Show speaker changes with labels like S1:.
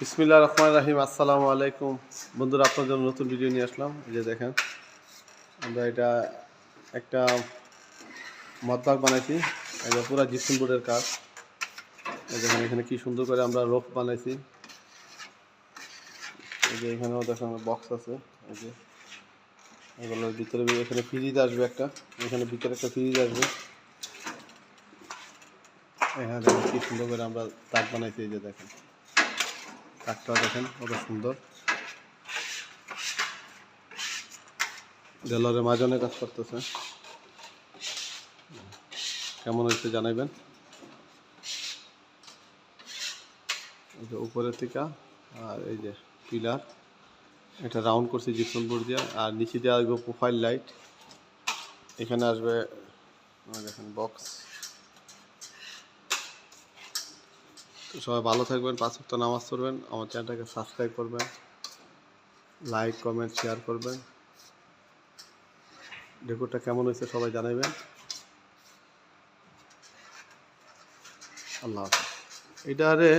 S1: বিসমিল্লাহ রহমান রাহিম, আসসালামু আলাইকুম। বন্ধুরা, আপনার জন্য নতুন ভিডিও নিয়ে আসলাম। এই যে দেখেন, আমরা এটা একটা মদবাগ বানাইছি। যে পুরো জিপসন বোর্ডের কাজ। দেখেন, এখানে কি সুন্দর করে আমরা রোপ বানাইছি। এই যে এখানেও দেখেন বক্স আছে। এই যে এগুলোর ভিতরে এখানে ফ্রিজ আসবে একটা। এখানে ভিতরে একটা ফ্রিজ আসবে। এখানে দেখেন কি সুন্দর করে আমরা তাক বানাইছি, এই যে দেখেন। কাঠটা দেখেন, কত সুন্দর। ডেলরের মাজনে কাজ করতেছে। কেমন হয়েছে জানাইবেন? উপরের থেকে, আর এই যে পিলার, এটা রাউন্ড করছে জিপসন বোর্ড দিয়ে, আর নিচে দিয়ে আসবে প্রোফাইল লাইট। এখানে আসবে দেখেন, বক্স। সবাই ভালো থাকবেন, পাঁচ নামাজ পড়বেন, আমার চ্যানেলটাকে সাবস্ক্রাইব করবেন লাইক কমেন্ট শেয়ার করবেন। ডেকোরটা কেমন হয়েছে সবাই জানাবেন। আল্লাহ এটা আরে